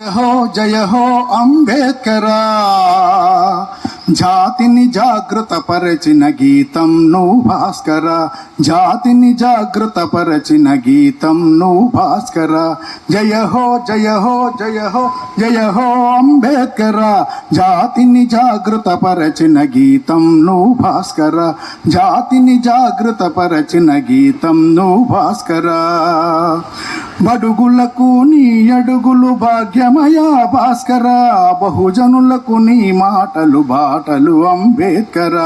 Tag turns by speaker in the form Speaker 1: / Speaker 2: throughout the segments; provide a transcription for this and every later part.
Speaker 1: జయ హో జయ హో అంబేద్కరా జాతిని జాగృత పరచిన గీతం నువ్వు భాస్కర జాతిని జాగృత పరచిన గీతం నువ్వు భాస్కర జయ హో జయ హో జయ హో జయ హో అంబేద్కర జాతిని జాగృత పరచిన గీతం నువ్వు భాస్కర జాతిని జాగృత పరచిన గీతం నువ్వు భాస్కర బడుగులకు నీ అడుగులు భాగ్యమయా భాస్కర. బహుజనులకు నీ మాటలు బాటలు అంబేద్కర.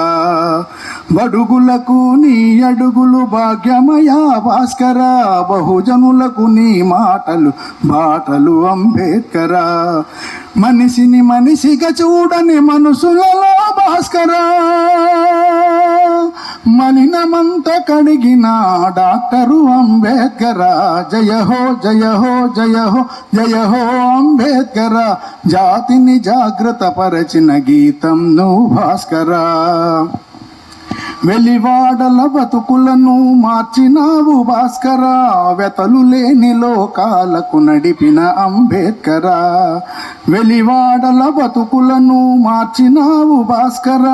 Speaker 1: బడుగులకు నీ అడుగులు భాగ్యమయా భాస్కర. బహుజనులకు నీ మాటలు బాటలు అంబేద్కర. మనిషిని మనిషిగా చూడని మనసులలో భాస్కరా. కడిగిన డాక్టరు అంబేద్కర. జయ హో జయ హో జయ హో జయ హో అంబేద్కర. జాతిని జాగ్రత్త పరచిన గీతం నువ్వు భాస్కరా. వెలివాడల బతుకులను మార్చినావు భాస్కర వెతలు లేని లోకాలకు నడిపిన అంబేద్కర. వెలివాడల బతుకులను మార్చినావు భాస్కర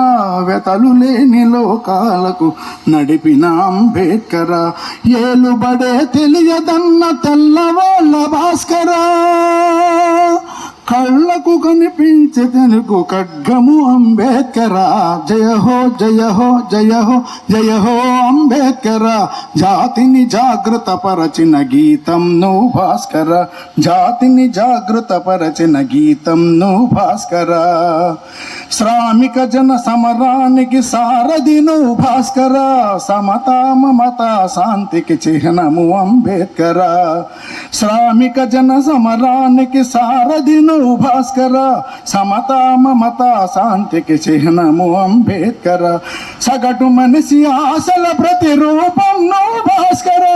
Speaker 1: వెతలు లేని లోకాలకు నడిపిన అంబేద్కర. ఏలుబడే తెలియదన్న తెల్లవాళ్ళ భాస్కరా. కళ్ళకు కనిపించే తెలుగు ఖడ్గము అంబేద్కర జయ హో జయ హో జయ హో జయ హో అంబేద్కర జాతిని జాగృత పరచిన గీతం నువ్వు భాస్కర జాతిని జాగృత పరచిన గీతం నువ్వు భాస్కర శ్రామిక జన సమరానికి సారథి నువ్వు భాస్కర సమత మమత శాంతికి చిహ్నము అంబేద్కర. శ్రామిక జన సమరానికి సారథి నువ్వు భాస్కర సమత మమత శాంతికి చిహ్నము అంబేద్కర. సగటు మనిషి ఆశల ప్రతిరూపం నువ్వు భాస్కర.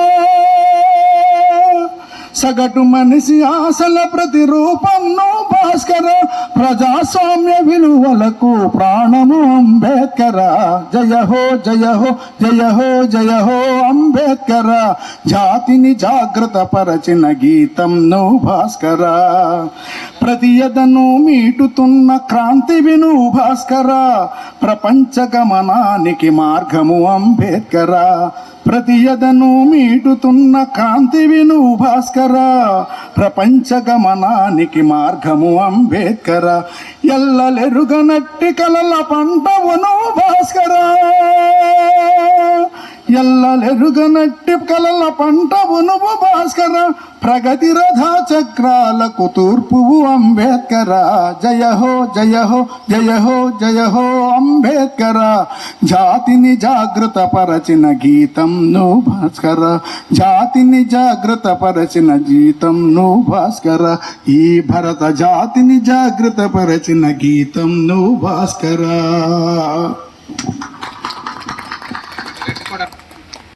Speaker 1: సగటు మనిషి ఆశల ప్రతిరూపం నువ్వు భాస్కర ప్రజాస్వామ్య విలువలకు ప్రాణము అంబేద్కర. జయ హో జయ హో జయ హో జయ హో అంబేద్కర. జాతిని జాగ్రత్త పరచిన గీతం నువ్వు భాస్కర. ప్రతి ఎదను మీటుతున్న క్రాంతి విను భాస్కర. ప్రపంచ గమనానికి మార్గము అంబేద్కర. ప్రతి ఎదను మీటుతున్న కాంతి విను భాస్కర. ప్రపంచ గమనానికి మార్గము అంబేద్కర. ఎల్లలెరుగనట్టి కలల పంటవును భాస్కరా. ఎల్లలెరుగనట్టి కలల పంటవును భాస్కర ప్రగతి రథ చక్రాలకు తూర్పువు అంబేద్కర. జయ హో జయ హో జయ హో జయ హో అంబేద్కర. జాతిని జాగృత పరచిన గీతం ను భాస్కర. జాతిని జాగృత పరచిన గీతం ను భాస్కర. ఈ భరత జాతిని జాగృత పరచిన గీతం ను భాస్కర.